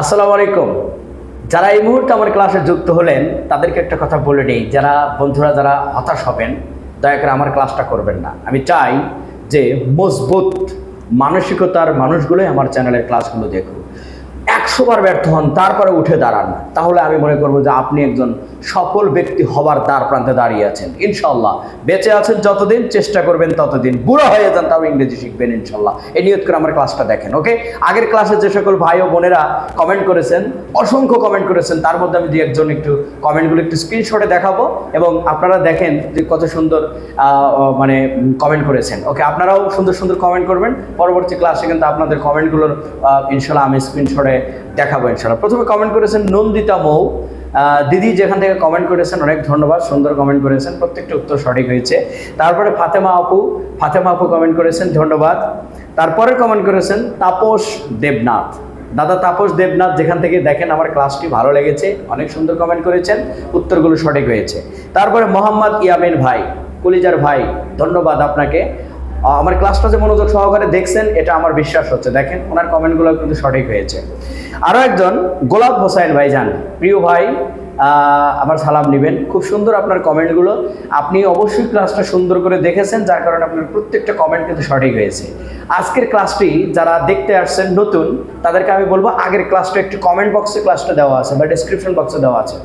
আসসালামু আলাইকুম। যারা এই মুহূর্তে আমার ক্লাসে যুক্ত হলেন, তাদেরকে একটা কথা বলে নেই। যারা বন্ধুরা, যারা হতাশ হবেন, দয়া করে আমার ক্লাসটা করবেন না। আমি চাই যে মজবুত মানসিকতার মানুষগুলোই আমার চ্যানেলের ক্লাসগুলো দেখুন একশো বার ব্যর্থ হন, তারপরে উঠে দাঁড়ান। তাহলে আমি মনে করব যে আপনি একজন সফল ব্যক্তি হবার দ্বার প্রান্তে দাঁড়িয়ে আছেন। ইনশাল্লাহ বেঁচে আছেন যতদিন, চেষ্টা করবেন ততদিন। বুড়ো হয়ে যান, তাও ইংরেজি শিখবেন ইনশাল্লাহ এই নিয়ত করে আমার ক্লাসটা দেখেন, ওকে? আগের ক্লাসে যে সকল ভাই ও বোনেরা কমেন্ট করেছেন, অসংখ্য কমেন্ট করেছেন, তার মধ্যে আমি দু একজন একটু কমেন্টগুলো একটু স্ক্রিনশটে দেখাবো এবং আপনারা দেখেন যে কত সুন্দর মানে কমেন্ট করেছেন। ওকে, আপনারাও সুন্দর সুন্দর কমেন্ট করবেন। পরবর্তী ক্লাসে কিন্তু আপনাদের কমেন্টগুলোর ইনশাল্লাহ আমি স্ক্রিনশটে দেখাবো ইনশাল্লাহ প্রথমে কমেন্ট করেছেন নন্দিতা মৌ। দিদি যেখান থেকে কমেন্ট করেছেন, অনেক ধন্যবাদ, সুন্দর কমেন্ট করেছেন, প্রত্যেকটা উত্তর সঠিক হয়েছে। তারপরে ফাতেমা আপু ফাতেমা আপু কমেন্ট করেছেন, ধন্যবাদ। তারপরে কমেন্ট করেছেন তাপস দেবনাথ। দাদা তাপস দেবনাথ যেখান থেকে দেখেন আমার ক্লাসটি ভালো লেগেছে, অনেক সুন্দর কমেন্ট করেছেন, উত্তরগুলো সঠিক হয়েছে। তারপরে মোহাম্মদ ইয়ামিন ভাই, কলিজার ভাই, ধন্যবাদ আপনাকে। আমার ক্লাসটা যে মনোযোগ সহকারে দেখছেন, এটা আমার বিশ্বাস হচ্ছে। দেখেন, ওনার কমেন্টগুলো কিন্তু সঠিক হয়েছে। আরও একজন, গোলাপ হোসাইন ভাই যান প্রিয় ভাই আমার সালাম নেবেন। খুব সুন্দর আপনার কমেন্টগুলো। আপনি অবশ্যই ক্লাসটা সুন্দর করে দেখেছেন, যার কারণে আপনার প্রত্যেকটা কমেন্ট কিন্তু সঠিক হয়েছে। আজকের ক্লাসটি যারা দেখতে আসছেন, নতুন, তাদেরকে আমি বলব, আগের ক্লাসটা একটু কমেন্ট বক্সে ক্লাসটা দেওয়া আছে বা ডিসক্রিপশন বক্সে দেওয়া আছে।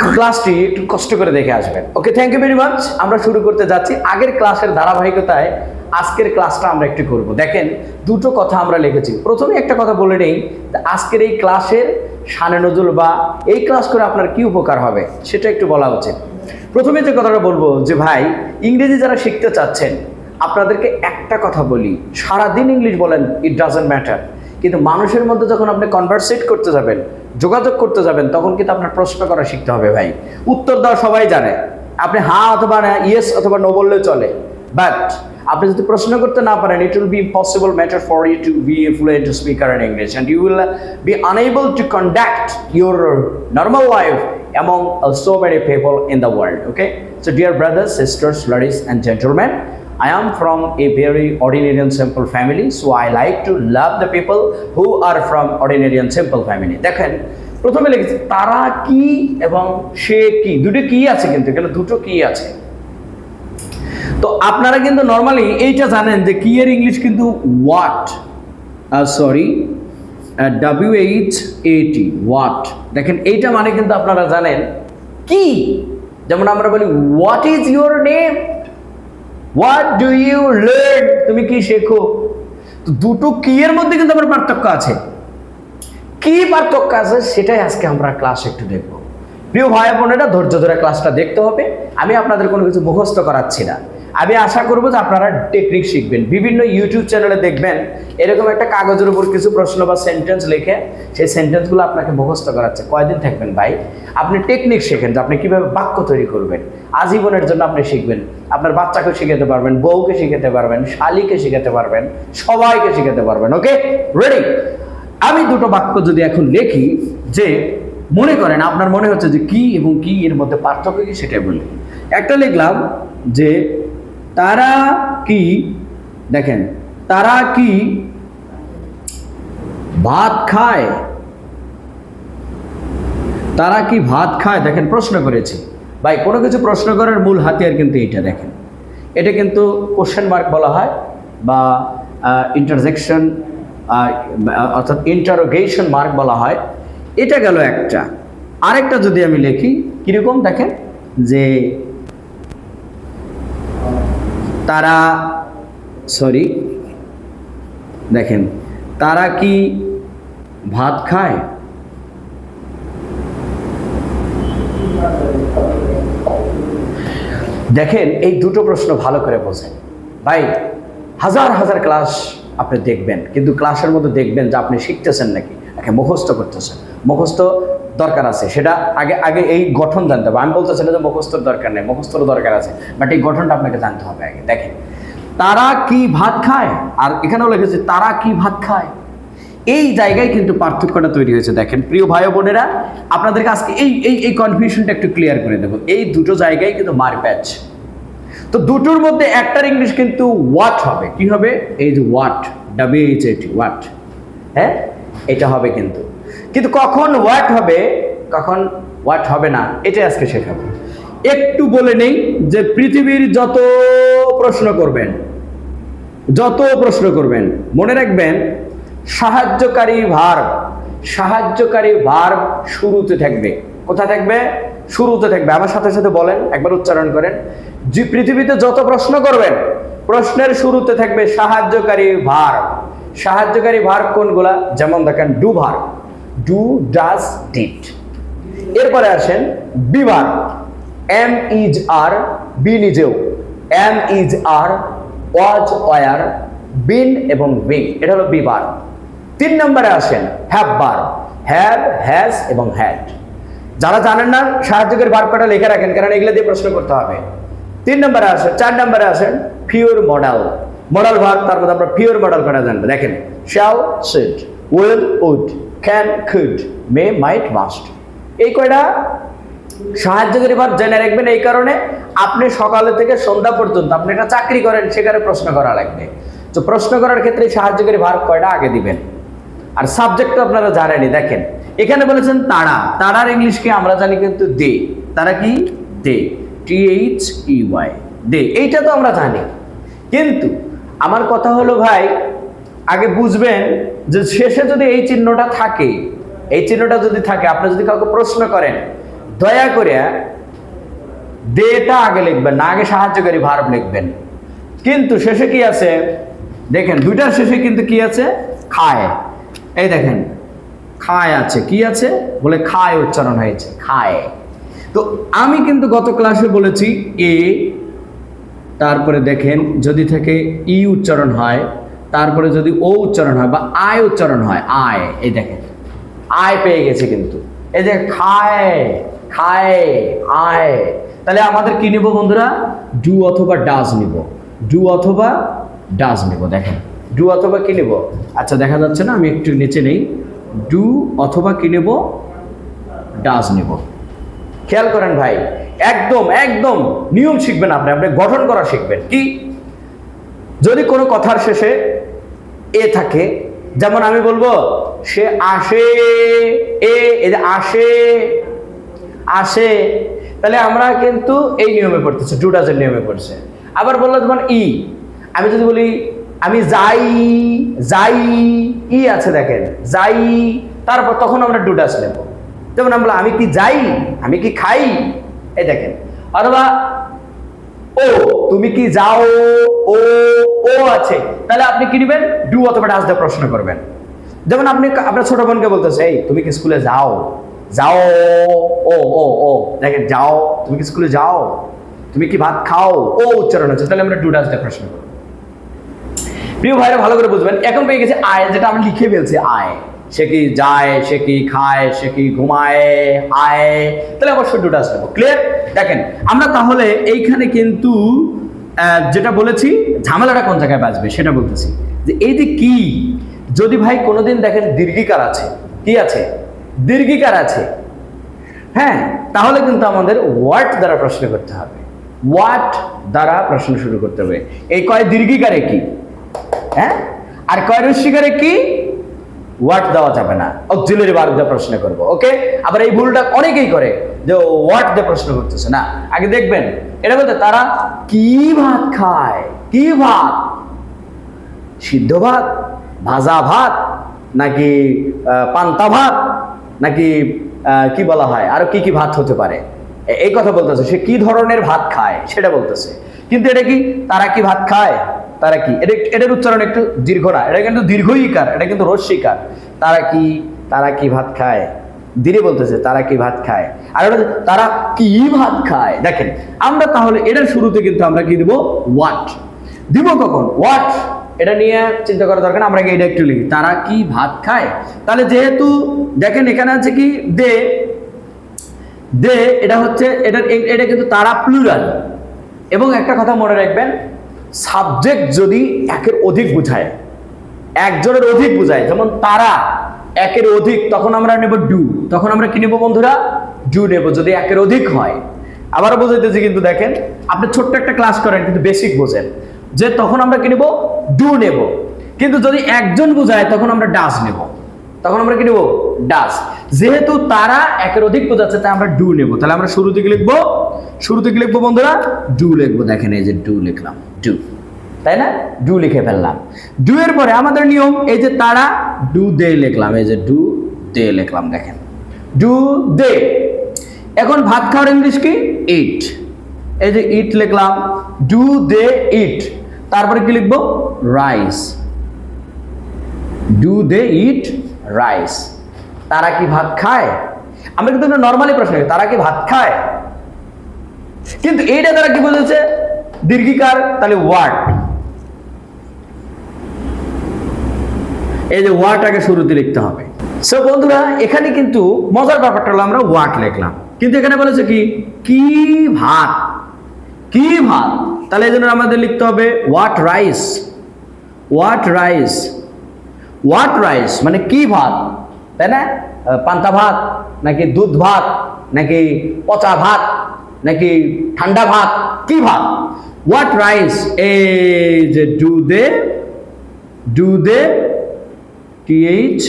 ক্লাসটি একটু কষ্ট করে দেখে আসবেন। Okay thank you very much আমরা শুরু করতে যাচ্ছি। আগের ক্লাসের ধারাবাহিকতায় আজকের ক্লাসটা আমরা একটু করব। দেখেন, দুটো কথা আমরা লিখেছি। প্রথমে একটা কথা বলে নেই আজকের এই ক্লাসের শানে নজুল বা এই ক্লাস করে আপনার কি উপকার হবে, সেটা একটু বলা উচিত। প্রথমে যে কথাটা বলব যে ভাই, ইংরেজি যারা শিখতে চাচ্ছেন, আপনাদেরকে একটা কথা বলি। সারাদিন ইংলিশ বলেন ইট ডাজেন্ট ম্যাটার কিন্তু মানুষের মধ্যে যখন আপনি কনভারসেট করতে যাবেন যোগাযোগ করতে যাবেন তখন কিন্তু আপনার প্রশ্ন করা শিখতে হবে ভাই। উত্তর দেওয়া সবাই জানে। আপনি হ্যাঁ অথবা না ইয়েস অথবা নো বললে চলে। বাট আপনি যদি প্রশ্ন করতে না পারেন it will be impossible matter for you to be fluent speaker in English and you will be unable to conduct your normal life uh, so many people in the world okay? So dear brothers sisters ladies and gentlemen I am from a very ordinary and simple family, so I like to love the people who are from ordinary and simple family. দেখেন প্রথমে লিখেছি তারা কি এবং সে কি? দুটো কি আছে কিন্তু এখানে দুটো কি আছে? তো আপনারা কিন্তু নর্মালি এইটা জানেন যে কি এর ইংলিশ কিন্তু what sorry W H A T what দেখেন এইটা মানে কিন্তু আপনারা জানেন কি? যেমন আমরা বলি what is your name what do you learn তুমি কি শেখো? দুটো কি এর মধ্যে কিন্তু আমার পার্থক্য আছে। কি পার্থক্য আছে সেটাই আজকে আমরা ক্লাস একটু দেখব। প্রিয় ভাই বোনেরা, ধৈর্য ধরে ক্লাসটা দেখতে হবে। আমি আপনাদের কোনো কিছু মুখস্থ করাচ্ছি না। আমি আশা করব যে আপনারা টেকনিক শিখবেন। বিভিন্ন ইউটিউব চ্যানেলে দেখবেন, এরকম একটা কাগজের উপর কিছু প্রশ্ন বা সেন্টেন্স লিখে সেই সেন্টেন্সগুলো আপনাকে মুখস্থ করাচ্ছে। কয়দিন থাকবেন ভাই? আপনি টেকনিক শেখেন যে আপনি কীভাবে বাক্য তৈরি করবেন। আজীবনের জন্য আপনি শিখবেন। আপনার বাচ্চাকে শিখাতে পারবেন, বউকে শিখাতে পারবেন, শালিকে শিখাতে পারবেন, সবাইকে শিখাতে পারবেন ওকে রেডি আমি দুটো বাক্য যদি এখন লিখি, যে মনে করেন আপনার মনে হচ্ছে যে কি এবং কি এর মধ্যে পার্থক্য কি সেটাই বলি। একটা লিখলাম যে তারা কি? দেখেন, তারা কি? ভাত খায়। তারা কি ভাত খায়? দেখেন, প্রশ্ন করেছে। ভাই, কোনো কিছু প্রশ্ন করার মূল হাতিয়ার কিন্তু এটা দেখেন। এটা কিন্তু কোশ্চেন মার্ক বলা হয় বা ইন্টারজেকশন অর্থাৎ ইন্টারোগেশন মার্ক বলা হয়। এটা গেল একটা। আরেকটা যদি আমি লিখি, কীরকম দেখেন? যে তারা সরি দেখেন, তারা কি ভাত খায়? দেখেন, এই দুটো প্রশ্ন ভালো করে বোঝেন। ভাই, হাজার হাজার ক্লাস আপনি দেখবেন, কিন্তু ক্লাসের মধ্যে দেখবেন যে আপনি শিখতেছেন নাকি? একে মুখস্থ করতেছে। মুখস্থ দরকার আছে। সেটা আগে আগে এই গঠন জানতে হবে। আমি বলতেছি না যে মুখস্থর দরকার নেই, মুখস্থর দরকার আছে। বাট এই গঠনটা আপনাকে জানতে হবে আগে। দেখেন, তারা কি ভাত খায়? আর এখানেও লিখেছে তারা কি ভাত খায়? এই জায়গায় কিন্তু পার্থক্যটা তৈরি হয়েছে। দেখেন, প্রিয় ভাই বোনেরা, আপনাদেরকে আজকে এই এই এই কনফিউশনটা একটু ক্লিয়ার করে দেবো। এই দুটো জায়গায় কিন্তু মার প্যাচ। তো দুটোর মধ্যে একটার ইংলিশ কিন্তু ওয়াট হবে? কি হবে? এই যে ওয়াট ডাব্লিউ এটি ওয়াট হ্যাঁ? এটা হবে কিন্তু। কিন্তু কখন হোয়াট হবে, কখন হোয়াট হবে না, এটাই আজকে শেখাবো। একটু বলে নেই যে পৃথিবীর যত প্রশ্ন করবেন, যত প্রশ্ন করবেন, মনে রাখবেন, সাহায্যকারী ভার্ব সাহায্যকারী ভার্ব শুরুতে থাকবে। কোথায় থাকবে? শুরুতে থাকবে। আমার সাথে সাথে বলেন, একবার উচ্চারণ করেন। যে পৃথিবীতে যত প্রশ্ন করবেন, প্রশ্নের শুরুতে থাকবে সাহায্যকারী ভার্ব সাহায্যকারী ভার্ব কোনগুলা? যেমন দেখেন, do verb do does did. এরপরে আসেন, be beaver am is are, be নিজেও। Am is are, was were, been এবং বিং এটা হলো বি বিবার তিন নম্বরে আসেন, হ্যাভ বার হ্যাভ, হ্যাজ এবং হ্যাড। যারা জানেন না, সাহায্যকের বার কটা লিখে রাখেন, কারণ এগুলো দিয়ে প্রশ্ন করতে হবে। তিন নম্বরে আসেন, চার নম্বরে আসেন ফিওর মডেল। মডেল ভার তার মধ্যে আমরা পিওর মডেল কটা জানব দেখেন shall should will would can could may might must এই কয়টা? সাহায্যকারী ভার জেনে রাখবেন এই কারণে। আপনি সকালে থেকে সন্ধ্যা পর্যন্ত, আপনি একটা চাকরি করেন, সেখানে প্রশ্ন করা লাগবে। তো প্রশ্ন করার ক্ষেত্রে সাহায্যকারী ভার কয়টা আগে দিবেন? আর সাবজেক্ট আপনারা জানেনই, দেখেন। এখানে বলেছেন তারা। তারার ইংলিশকে আমরা জানি কিন্তু দে। তারা কি? They. T H E Y they. এইটা তো আমরা জানি। কিন্তু আমার কথা হলো ভাই, আগে বুঝবেন যে শেষে যদি এই চিহ্নটা থাকে, এই চিহ্নটা যদি থাকে, আপনি যদি কাউকে প্রশ্ন করেন, দয়া করে দেটা আগে লিখবেন না, আগে সাহায্যকারী ভার্ব লিখবেন। কিন্তু শেষে কি আছে? দেখেন, দুইটার শেষে কিন্তু কি আছে? খায়। এই দেখেন, খায় আছে, কি আছে? বলে খায় উচ্চারণ হয়েছে, খায়। তো আমি কিন্তু গত ক্লাসে বলেছি এ তারপরে দেখেন যদি থেকে ই উচ্চারণ হয়, তারপরে যদি ও উচ্চারণ হয় বা আয় উচ্চারণ হয় আয় এই দেখেন আয় পেয়ে গেছে কিন্তু। এই যে খায় খায়, আয়, তাহলে আমাদের কি নিব বন্ধুরা? ডু অথবা ডাজ নিব। ডু অথবা ডাজ নিব, দেখেন। ডু অথবা কি নেব? আচ্ছা দেখা যাচ্ছে না, আমি একটু নিচে নেই। ডু অথবা কি নেব? ডাজ নেব। খেয়াল করেন ভাই, একদম একদম নিয়ম শিখবেন আপনি আপনি গঠন করা শিখবেন। কি? যদি কোনো কথার শেষে এ থাকে, যেমন আমি বলব, সে আসে, এ আসে আসে, তাহলে আমরা কিন্তু এই নিয়মে পড়তেছি টু ডাজের নিয়মে পড়ছে। আবার বলল তোমার ই, আমি যদি বলি, আমি যাই যাই, ই আছে দেখেন, যাই, তারপর তখন আমরা ডু ডাজ নেব যেমন আমরা আমি কি যাই, আমি কি খাই? এই দেখেন। অথবা, ও, তুমি কি যাও? ও ও আছে। তাহলে আপনি কি নেবেন? ডু অথবা ডাস দিয়ে প্রশ্ন করবেন। যেমন আপনি আপনার ছোট বোনকে বলতেছে, এই, তুমি কি স্কুলে যাও? যাও, ও ও ও। দেখেন, যাও, তুমি কি স্কুলে যাও? তুমি কি ভাত খাও? ও উচ্চারণ হচ্ছে তাহলে আমরা ডু ডাস দিয়ে প্রশ্ন করব প্রিয় ভাইরা, ভালো করে বুঝবেন। এখন পেয়ে গেছে আয়, যেটা আমরা লিখে ফেলছি, আয়। সে কি যায়, সে কি খায়, সে কি ঘুমায় আয় তাহলে অবশ্যই দুটো আসবে ক্লিয়ার দেখেন, আমরা তাহলে এইখানে কিন্তু যেটা বলেছি, ঝামেলাটা কোন জায়গায় বাঁচবে সেটা বলতেছি। যে এই যে কি? যদি ভাই কোনোদিন দেখেন দীর্ঘিকার আছে, কি আছে? দীর্ঘিকার আছে। হ্যাঁ তাহলে কিন্তু আমাদের ওয়াট দ্বারা প্রশ্ন করতে হবে। ওয়াট দ্বারা প্রশ্ন শুরু করতে হবে। এই কয় দীর্ঘিকারে কি? হ্যাঁ? আর কয় রস্বীকারে কি? ওয়াট দেওয়া যাবে না। অক্সিলারি বার দিয়ে প্রশ্ন করব ওকে আবার এই ভুলটা অনেকেই করে, যে ওয়াট দিয়ে প্রশ্ন করতেছে না। আগে দেখবেন এটা বলতে তারা কি ভাত খায়? কি ভাত? সিদ্ধ ভাত? ভাজা ভাত? নাকি পান্তা ভাত? নাকি কি বলা হয়? আরও কি কি ভাত হতে পারে? এই কথা বলতেছে, সে কি ধরনের ভাত খায়? সেটা বলতেছে। কিন্তু এটা কি, তারা কি ভাত খায়? তারা কি? এটা এটার উচ্চারণ একটু দীর্ঘ না, এটা কিন্তু দীর্ঘইকার, এটা কিন্তু রস্যিকার তারা কি? তারা কি ভাত খায়? ধীরে বলতেছে, তারা কি ভাত খায়? আর তারা কি ভাত খায়? দেখেন, আমরা তাহলে এটার শুরুতে কিন্তু আমরা কি দিব? ওয়াট দিব কখন? হোয়াট এটা নিয়ে চিন্তা করা দরকার আমরা এটা একটু লিখি। তারা কি ভাত খায়? তাহলে যেহেতু দেখেন, এখানে আছে কি? দে। দে, এটা হচ্ছে, এটা এটা কিন্তু তারা প্লুরাল এবং একটা কথা মনে রাখবেন সাবজেক্ট যদি একের অধিক বোঝায়, একজনের অধিক বোঝায়, যেমন তারা একের অধিক, তখন আমরা নেব ডু তখন আমরা কি নেব বন্ধুরা? ডু নেব, যদি একের অধিক হয়। আবারও বোঝাইতেছি কিন্তু দেখেন, আপনি ছোট্ট একটা ক্লাস করেন কিন্তু বেসিক বোঝেন, যে তখন আমরা কি নেব? ডু নেব। কিন্তু যদি একজন বোঝায়, তখন আমরা ডাস নেব। তখন আমরা কি নেব? ডাস যেহেতু তারা একের অধিক বোঝাচ্ছে, তাই আমরা ডু নেব। তাহলে আমরা শুরু থেকে লিখব? শুরু থেকে লিখব বন্ধুরা? ডু লিখব। দেখেন এই যে ডু লিখলাম। ডু তাই না? ডু লিখে ফেললাম। ডু এর পরে আমাদের নিয়ম, এই যে তারা ডু দে লিখলাম, এই যে ডু দে লিখলাম, দেখেন। Do they. এখন ভাত খাওয়ার ইংলিশ কি? ইট এই যে ইট লিখলাম ডু দে ইট তারপরে কি লিখব? Rice do they eat rice তারা কি ভাত খায়? আমরা কিন্তু নর্মালি প্রশ্ন তারা কি ভাত খায়? কিন্তু এইটা তারা কি বলেছে? দীর্ঘিকার, তাহলে ওয়ার্ড এই যে ওয়ার্ডটাকে শুরুতে লিখতে হবে। সো বন্ধুরা, এখানে কিন্তু মজার ব্যাপারটা হলো আমরা ওয়ার্ড লিখলাম। কিন্তু এখানে বলেছে কি? কি ভাত? কি ভাত? তাহলে এই জন্য আমাদের লিখতে হবে what rice what rice what rice মানে কি ভাত? তাই না? পান্তা ভাত, নাকি দুধ ভাত, নাকি পচা ভাত, নাকি ঠান্ডা ভাত? কি ভাত? হোয়াট রাইস এই যে do they do they T H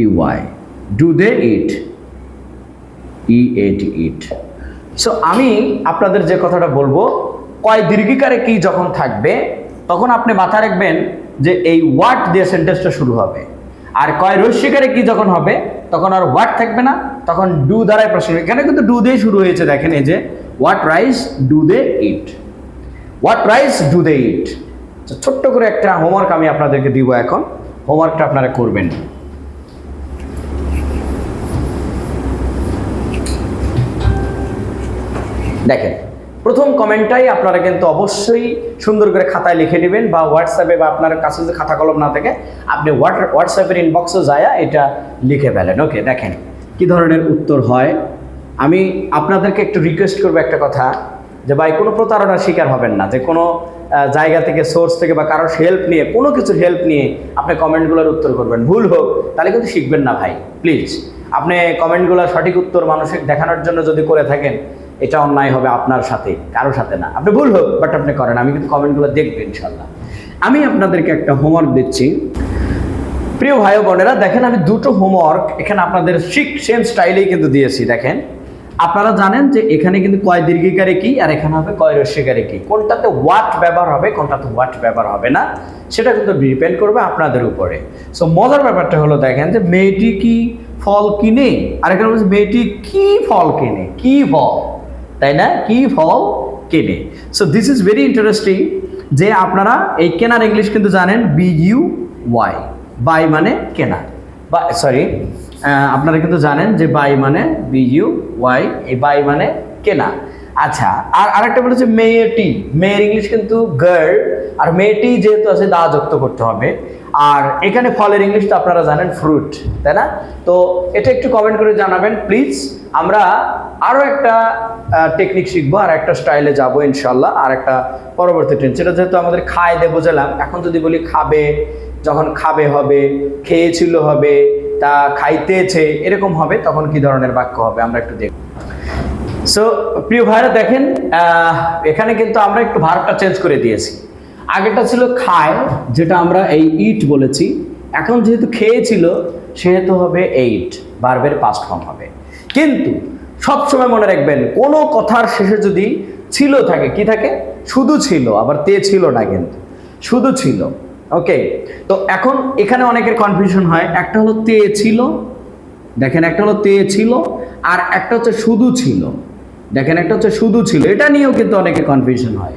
E Y do they eat E ate eat so আমি আপনাদের যে কথাটা বলব, কয় দীর্ঘিকারে কি যখন থাকবে, তখন আপনি মাথায় রাখবেন যে এই ওয়াট দিয়ে সেন্টেন্সটা শুরু হবে। আর কয় রস্যিকারে কি যখন হবে, তখন আর ওয়াট থাকবে না, তখন ডু দ্বারাই প্রশ্ন। এখানে কিন্তু ডু দিয়ে শুরু হয়েছে, দেখেন এই যে what rice do they eat what rice do they eat ছোট্ট করে একটা হোমওয়ার্ক আমি আপনাদেরকে দিব এখন। হোমওয়ার্কটা আপনারা করবেন। দেখেন, প্রথম কমেন্টটাই আপনারা কিন্তু অবশ্যই সুন্দর করে খাতায় লিখে নেবেন বা হোয়াটসঅ্যাপে বা আপনার কাছে যদি খাতা কলম না থাকে, আপনি হোয়াট- হোয়াটসঅ্যাপের ইনবক্সে যায় এটা লিখে ফেলেন। ওকে দেখেন, কি ধরনের উত্তর হয়? আমি আপনাদেরকে একটু রিকোয়েস্ট করব একটা কথা। যে ভাই, কোনো প্রতারণার শিকার হবেন না, যে কোনো জায়গা থেকে সোর্স থেকে বা কারোর হেল্প নিয়ে, কোনো কিছুর হেল্প নিয়ে আপনি কমেন্টগুলোর উত্তর করবেন। ভুল হোক, তাহলে কিন্তু শিখবেন না ভাই প্লিজ আপনি কমেন্টগুলোর সঠিক উত্তর মানুষকে দেখানোর জন্য যদি করে থাকেন, এটা অন্যায় হবে আপনার সাথে কারোর সাথে না। আপনি ভুল হোক বাট আপনি করেন, আমি কিন্তু কমেন্টগুলো দেখব ইনশাল্লাহ আমি আপনাদেরকে একটা হোমওয়ার্ক দিচ্ছি। প্রিয় ভাই বোনেরা, দেখেন আমি দুটো হোমওয়ার্ক এখানে আপনাদের ঠিক সেম স্টাইলেই কিন্তু দিয়েছি, দেখেন। আপনারা জানেন যে এখানে কিন্তু কয় দীর্ঘিকারে কি আর এখানে হবে কয় রস্যিকারে কি? কোনটাতে ওয়াট ব্যবহার হবে, কোনটাতে ওয়াট ব্যবহার হবে না, সেটা কিন্তু ডিপেন্ড করবে আপনাদের উপরে। সো মজার ব্যাপারটা হলো দেখেন যে মেয়েটি কি ফল কিনে? আর এখানে বলছে, মেয়েটি কি ফল কিনে? কি ফল? তাই না? কি ফল কেনে? So this is very interesting যে আপনারা এই কেনার ইংলিশ কিন্তু জানেন বি ইউ ওয়াই বাই মানে কেনা। বা সরি আপনারা কিন্তু জানেন যে বাই মানে বি ইউ ওয়াই, এই বাই মানে কেনা। আচ্ছা আর আরেকটা বলেছে মেয়েটি। মেয়ের ইংলিশ কিন্তু গার্ল আর মেয়েটি যেহেতু আছে, দা যুক্ত করতে হবে। আর এখানে ফলের ইংলিশ তো আপনারা জানেন ফ্রুট তাই না? তো এটা একটু কমেন্ট করে জানাবেন প্লিজ আমরা আরও একটা টেকনিক শিখব, আর একটা স্টাইলে যাব ইনশাল্লাহ আর একটা পরবর্তী ট্রেন সেটা যেহেতু আমাদের খায় দে বোঝালাম এখন যদি বলি খাবে, যখন খাবে হবে, খেয়েছিল হবে তা খাইতেছে, এরকম হবে, তখন কি ধরনের বাক্য হবে? আমরা একটু দেখব। সো প্রিয় ভাইরা দেখেন এখানে কিন্তু আমরা একটু ভার্বটা চেঞ্জ করে দিয়েছি। আগেটা ছিল খায়, যেটা আমরা এই ইট বলেছি। এখন যেহেতু খেয়েছিল, সেহেতু হবে এইট ভার্বের পাস্ট ফর্ম হবে। কিন্তু, সবসময় মনে রাখবেন, কোনো কথার শেষে যদি ছিল থাকে, কি থাকে? শুধু ছিল, আবার তে ছিল না কিন্তু। শুধু ছিল। ওকে তো এখন এখানে অনেকের কনফিউশন হয়। একটা হলো তে ছিল, দেখেন একটা হলো তে ছিল, আর একটা হচ্ছে শুধু ছিল। দেখেন একটা হচ্ছে শুধু ছিল, এটা নিয়েও কিন্তু অনেকে কনফিউশন হয়।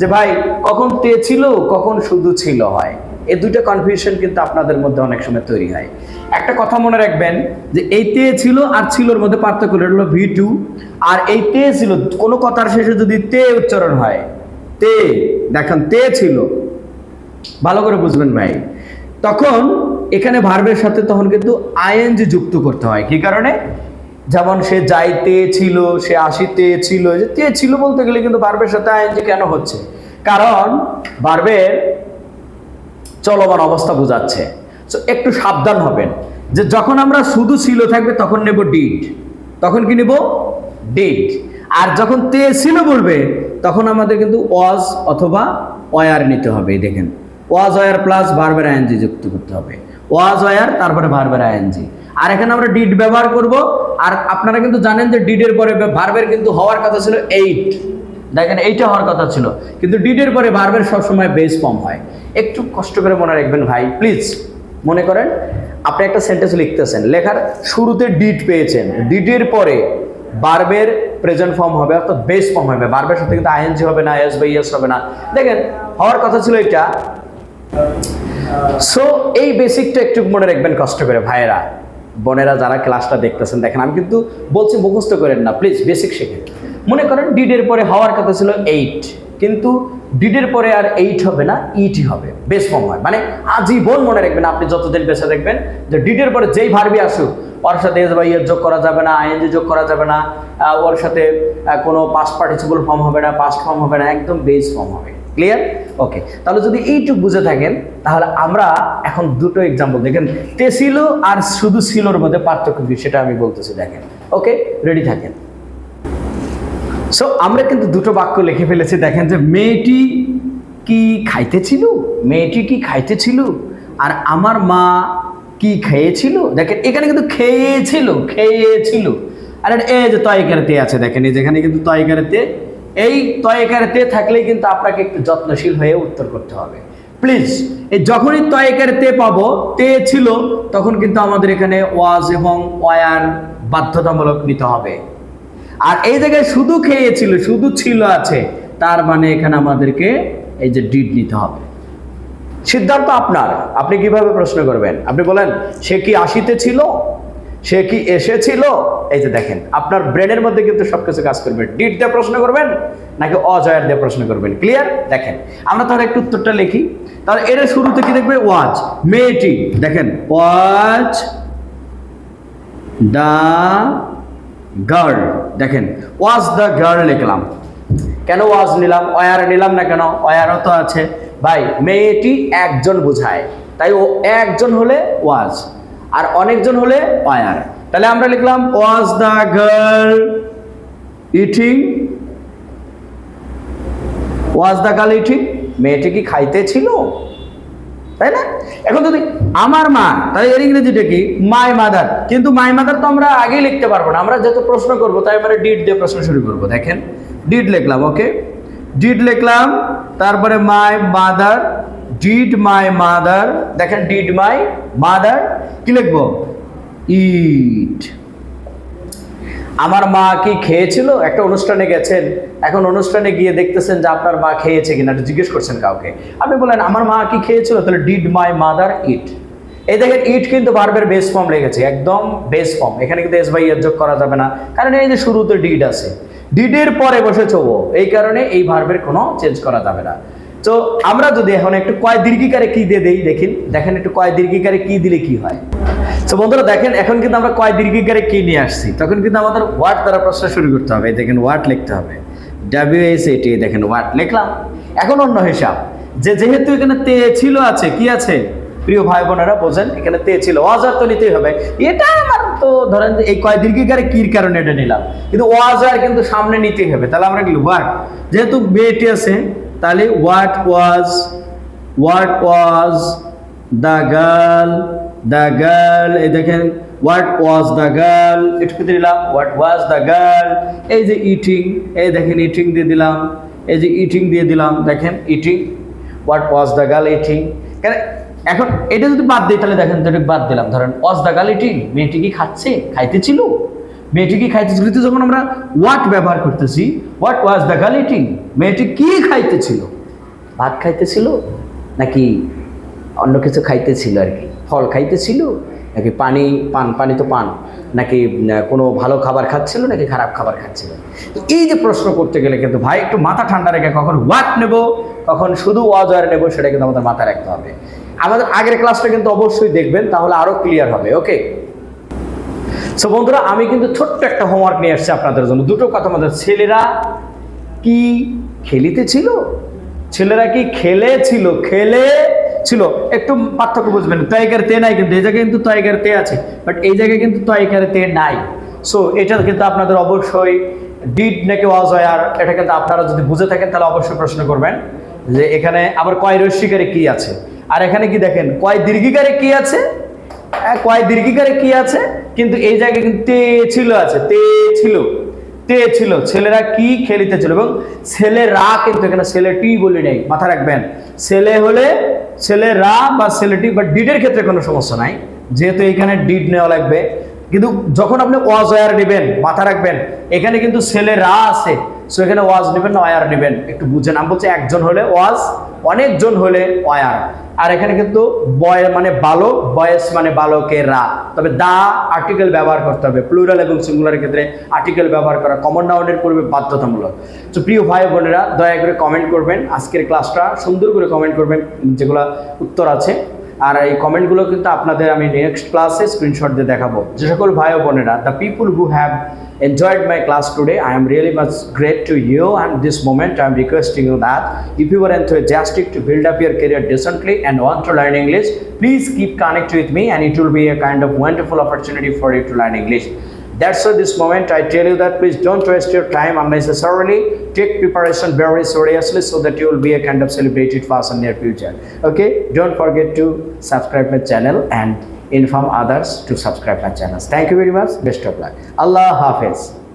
যে ভাই, কখন তে ছিল, কখন শুধু ছিল হয়? এই দুইটা কনফিউশন কিন্তু আপনাদের মধ্যে অনেক সময় তৈরি হয়। একটা কথা মনে রাখবেন, যে এই তে ছিল আর ছিলর মধ্যে পার্থক্য হলো ভি টু আর এই তে ছিল, কোনো কথার শেষে যদি তে উচ্চারণ হয়, তে, দেখেন তে ছিল ভালো করে বুঝবেন ভাই। তখন এখানে ভার্বের সাথে তখন কিন্তু আইএনজি যুক্ত করতে হয়। কি কারণে? যেমন সে যাইতে ছিল, সে আসিতে ছিল যে তে ছিল বলতে গেলে কিন্তু ভার্বের সাথে আইএনজি কেন হচ্ছে? কারণ ভার্বের চলমান অবস্থা বোঝাচ্ছে। একটু সাবধান হবেন যে যখন আমরা শুধু ছিল থাকবে তখন নেব ডিড তখন কি নেব? ডিড আর যখন তে ছিল বলবে, তখন আমাদের কিন্তু ওয়াজ অথবা ওয়ার নিতে হবে দেখেন। ওয়াজ ওয়ার প্লাস ভার্বের আইএনজি যুক্ত করতে হবে। ওয়াজ ওয়ার তারপরে ভার্বের আইএনজি আর এখানে আমরা ডিড ব্যবহার করব। আর আপনারা কিন্তু জানেন যে ডিডের পরে ভার্বের কিন্তু হওয়ার কথা ছিল এইট দেখেন, এইটা হওয়ার কথা ছিল। কিন্তু ডিডের পরে ভার্বের সবসময় বেস ফর্ম হয়। একটু কষ্ট করে মনে রাখবেন ভাই প্লিজ মনে করেন, আপনি একটা সেন্টেন্স লিখতেছেন, লেখার শুরুতে ডিড পেয়েছেন। ডিডের পরে বার্বের প্রেজেন্ট ফর্ম হবে, অর্থাৎ বেস ফর্ম হবে। বার্বের সাথে কিন্তু আইএনজি হবে না এস বা এস হবে না। দেখেন, হওয়ার কথা ছিল এটা। সো এই বেসিকটা একটু মনে রাখবেন কষ্ট করে, ভাইয়েরা। বোনেরা যারা ক্লাসটা দেখতেছেন, দেখেন, আমি কিন্তু বলছি মুখস্থ করেন না প্লিজ বেসিক শেখেন। মনে করেন ডিডের পরে হওয়ার কথা ছিল এইট কিন্তু ডিডের পরে আর এইট হবে না ইটি হবে বেস ফর্ম হয়। মানে আজীবন মনে রাখবেন, আপনি যতদিন বেঁচে দেখবেন যে ডিডের পরে যেই ভার্বি আসুক, ওর সাথে এস বা ইয়ের যোগ করা যাবে না আইএনজি যোগ করা যাবে না ওর সাথে কোনো পাস্ট পার্টিসিপল ফর্ম হবে না পাস্ট ফর্ম হবে না, একদম বেস ফর্ম হবে। ক্লিয়ার ওকে তাহলে যদি এইটুকু বুঝে থাকেন, তাহলে আমরা এখন দুটো এক্সাম্পল দেখেন। তে ছিল আর শুধু সিলোর মধ্যে পার্থক্য কি সেটা আমি বলতেছি, দেখেন। ওকে রেডি থাকেন? সো আমরা কিন্তু দুটো বাক্য লিখে ফেলেছি, দেখেন যে মেয়েটি কি খাইতেছিল মেয়েটি কি খাইতেছিল আর আমার মা কি খেয়েছিল? দেখেন, এখানে কিন্তু খেয়েছিল খেয়েছিল। আর এ যে তয়কারেতে আছে, দেখেন, এই যেখানে কিন্তু তয়কারেতে এই তয়কারেতে থাকলেই কিন্তু আপনাকে একটু যত্নশীল হয়ে উত্তর করতে হবে। প্লিজ এই যখনই তয়কারেতে পাবো, তে ছিল, তখন কিন্তু আমাদের এখানে ওয়াজ এবং ওয়ার বাধ্যতামূলক নিতে হবে। আর এই জায়গায় শুধু খেয়েছিল, শুধু ছিল আছে, তার মানে এখানে আমাদেরকে এই যে ডিড নিতে হবে। সিদ্ধান্ত আপনার। আপনি কীভাবে প্রশ্ন করবেন? আপনি বলেন, সে কি আসিতে ছিল? সে কি এসেছিল? এই যে দেখেন, আপনার ব্রেনের মধ্যে কিন্তু সবকিছু কাজ করবে। ডিড দিয়ে প্রশ্ন করবেন নাকি অজয়ের দিয়ে প্রশ্ন করবেন? ক্লিয়ার দেখেন, আমরা তাহলে একটু উত্তরটা লিখি। তাহলে এর শুরুতে কি দেখবে? ওয়াজ। মেয়েটি, দেখেন, ওয়াজ দ্য গার্ল। দেখেন, ওয়াজ দ্য গার্ল লিখলাম। কেন ওয়াজ নিলাম? ওয়ার নিলাম না কেন? ওয়ারও তো আছে। ভাই, মেয়েটি একজন বোঝায়। তাই ও একজন হলে ওয়াজ। আর অনেকজন হলে ওয়ার তাহলে আমরা লিখলাম, was the girl eating. Was the girl eating? মেয়েটি কি খাইতে ছিল? তাই না? এখন যদি আমার মা, তাহলে এর ইংরেজিটা কি? My mother. কিন্তু মাই মাদার তো আমরা আগেই লিখতে পারব না। আমরা যেহেতু প্রশ্ন করব, তাই আমরা ডিড দিয়ে প্রশ্ন শুরু করব। দেখেন, ডিড লিখলাম, ওকে? ডিড লিখলাম, তারপরে my mother did my mother দেখেন ডিড মাই মাদার কি লিখব? ইট আমার মা কি খেয়েছিল? একটা অনুষ্ঠানে গেছেন, এখন অনুষ্ঠানে গিয়ে দেখতেছেন যে আপনার মা খেয়েছে কিনা জিজ্ঞেস করছেন কাউকে। আপনি বলেন, আমার মা কি খেয়েছিল? তাহলে ডিড মাই মাদার ইট এই দেখেন ইট কিন্তু বারবার বেস ফর্ম লেগেছে, একদম বেস ফর্ম এখানে কিন্তু এস বাই যোগ করা যাবে না, কারণ এই যে শুরুতে ডিড আছে। ডিডের পরে বসেছে ও, এই কারণে এই ভার্বের কোনো চেঞ্জ করা যাবে না। তো আমরা যদি এখন একটু কয় দীর্ঘিকারে কি দিয়ে দেই, দেখেন দেখেন একটু কয় দীর্ঘিকারে কি দিলে কি হয়। তো বন্ধুরা, দেখেন, এখন কিন্তু আমরা কয় দীর্ঘিকারে কি নিয়ে আসছি। তখন কিন্তু আমাদের ওয়ার্ড দ্বারা প্রশ্ন শুরু করতে হবে, দেখেন ওয়ার্ড লিখতে হবে। ডাব্লিউ এস দেখেন ওয়ার্ড লিখলাম। এখন অন্য হিসাব, যে যেহেতু এখানে তে ছিল আছে, কি আছে? প্রিয় ভাই বোনেরা, বোঝেন, এখানে তে ছিল, ওয়াজার তো নিতেই হবে। এটা আমার তো ধরেন যে এই কয় দীর্ঘিকারে কির কারণে এটা নিলাম। কিন্তু ওয়াজার কিন্তু সামনে নিতেই হবে। তাহলে আমরা কি ওয়ার্ড। যেহেতু মেয়েটি আছে তাহলে what was what was the girl the girl এই দেখেন হোয়াট ওয়াজ দ্য গার্ল একটু দিলাম হোয়াট ওয়াজ দ্য গার্ল এই যে ইটিং এই দেখেন ইটিং দিয়ে দিলাম, এই যে ইটিং দিয়ে দিলাম, দেখেন eating what was the girl eating কেন, এখন এটা যদি বাদ দিই, তাহলে দেখেন তো বাদ দিলাম, ধরেন ওয়াজ দ্য গার্ল ইটিং মেয়েটি কি খাচ্ছে? খাইতেছিল? মেয়েটি কি খাইতেছিল যখন আমরা হোয়াট ব্যবহার করতেছি হোয়াট ওয়াজ দ্য গালিটিং মেয়েটি কি খাইতেছিল? ভাত খাইতেছিল নাকি অন্য কিছু খাইতেছিল আর কি? ফল খাইতেছিল নাকি পানি, পান, পানি তো পান, নাকি কোনো ভালো খাবার খাচ্ছিল নাকি খারাপ খাবার খাচ্ছিল? এই যে প্রশ্ন করতে গেলে কিন্তু ভাই একটু মাথা ঠান্ডা রেখে কখন হোয়াট নেব, কখন শুধু ওয়াজ আর নেব, সেটা কিন্তু আমাদের মাথায় রাখতে হবে। আমাদের আগের ক্লাসটা কিন্তু অবশ্যই দেখবেন, তাহলে আরও ক্লিয়ার হবে ওকে সো বন্ধুরা, আমি কিন্তু ছোট্ট একটা হোমওয়ার্ক নিয়ে আসছি আপনাদের জন্য। দুটো কথা আমাদের ছেলেরা কি খেলিতে ছিল? ছেলেরা কি খেলেছিল খেলে ছিল। একটু পার্থক্য বুঝবেন। তয়কার তে নাই কিন্তু, এই জায়গায় কিন্তু তয়কার তে আছে। বাট এই জায়গায় কিন্তু তয়কার তে নাই। সো এটা কিন্তু আপনাদের অবশ্যই ডিড নাকি ওয়াজ হয় আর এটা কিন্তু আপনারা যদি বুঝে থাকেন, তাহলে অবশ্যই প্রশ্ন করবেন যে এখানে আবার কয় রস্বীকারে কি আছে? আর এখানে কি দেখেন, কয় দীর্ঘিকারে কি আছে? কয় দীর্ঘিকারে কি আছে? কিন্তু এই জায়গায় কিন্তু তে ছিল আছে, তে ছিল তে ছিল। ছেলেরা কি খেলিতেছিল? এবং ছেলেরা কিন্তু এখানে ছেলেটি বলি নাই মাথা রাখবেন। ছেলে হলে ছেলেরা বা ছেলেটি বা ডিডের ক্ষেত্রে কোনো সমস্যা নাই, যেহেতু এখানে ডিড নেওয়া লাগবে। কিন্তু যখন আপনি ওয়াজ ওয়ার নেবেন মাথা রাখবেন, এখানে কিন্তু ছেলেরা আছে। সো এখানে ওয়াজ নেবেন না, ওয়ার নেবেন। একটু বুঝেন আমি বলছি, একজন হলে ওয়াজ, অনেকজন হলে ওয়ার। আর এখানে কিন্তু বয় মানে বালক, বয়স মানে বালকেরা। তবে দা আর্টিকেল ব্যবহার করতে হবে। প্লুরাল এবং সিঙ্গুলারের ক্ষেত্রে আর্টিকেল ব্যবহার করা কমন নাউনের পূর্বে বাধ্যতামূলক। তো প্রিয় ভাই বোনেরা, দয়া করে কমেন্ট করবেন। আজকের ক্লাসটা সুন্দর করে কমেন্ট করবেন। যেগুলো উত্তর আছে। আর এই কমেন্টগুলো কিন্তু আপনাদের আমি নেক্সট ক্লাসে স্ক্রিনশট দিয়ে দেখাবো যে সকল ভাই বোনেরা the people who have enjoyed my class today i am really much great to you and this moment i am requesting you that if you are enthusiastic to build up your career decently and want to learn english please keep connect with me and it will be a kind of wonderful opportunity for you to learn english that's why this moment I tell you that please don't waste your time unnecessarily. Take preparation very seriously so that you will be a kind of celebrated person near future. Okay, don't forget to subscribe my channel and inform others to subscribe my channels. Thank you very much. Best of luck. Allah Hafiz.